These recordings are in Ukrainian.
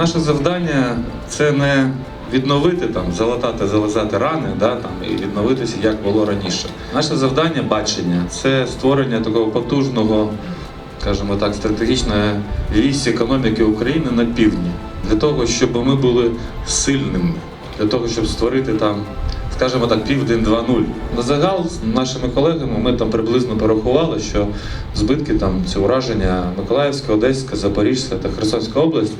Наше завдання це не відновити там, залатати, зализати рани, да, там, і відновитися, як було раніше. Наше завдання, бачення це створення такого потужного, скажімо так, стратегічної вісі економіки України на півдні, для того, щоб ми були сильними, для того, щоб створити там. Скажімо так, південь 2.0. На загал з нашими колегами ми там приблизно порахували, що збитки там це ураження Миколаївська, Одеська, Запорізька та Херсонська область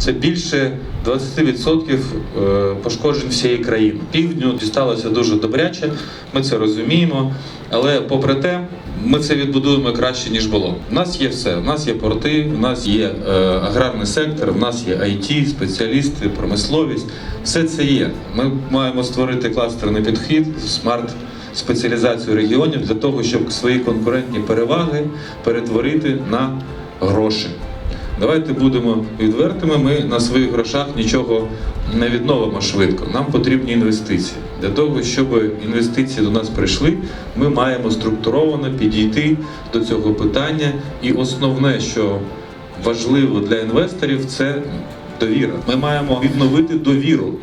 це більше 20% е, пошкоджень всієї країни. Півдню дісталося дуже добряче, ми це розуміємо. Але попри те, ми це відбудуємо краще ніж було. У нас є все. У нас є порти, у нас є е, аграрний сектор, у нас є IT, спеціалісти, промисловість. Все це є. Ми маємо створити кластерний підхід, смарт спеціалізацію регіонів для того, щоб свої конкурентні переваги перетворити на гроші. Давайте будемо відвертими. Ми на своїх грошах нічого не відновимо швидко. Нам потрібні інвестиції. Для того, щоб інвестиції до нас прийшли, ми маємо структуровано підійти до цього питання. І основне, що важливо для інвесторів, це довіра. Ми маємо відновити довіру.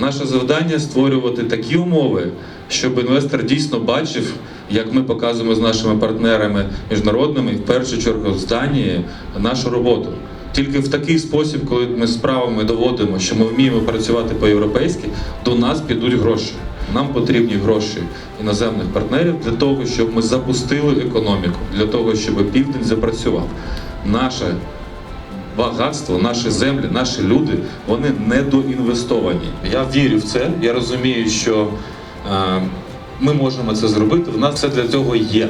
Наше завдання створювати такі умови, щоб інвестор дійсно бачив, як ми показуємо з нашими партнерами міжнародними, в першу чергу з Данії, нашу роботу. Тільки в такий спосіб, коли ми справами доводимо, що ми вміємо працювати по-європейськи, до нас підуть гроші. Нам потрібні гроші іноземних партнерів для того, щоб ми запустили економіку, для того, щоб південь запрацював. Наше багатство, наші землі, наші люди, вони недоінвестовані. Я вірю в це. Я розумію, що е, ми можемо це зробити. В нас все для цього є.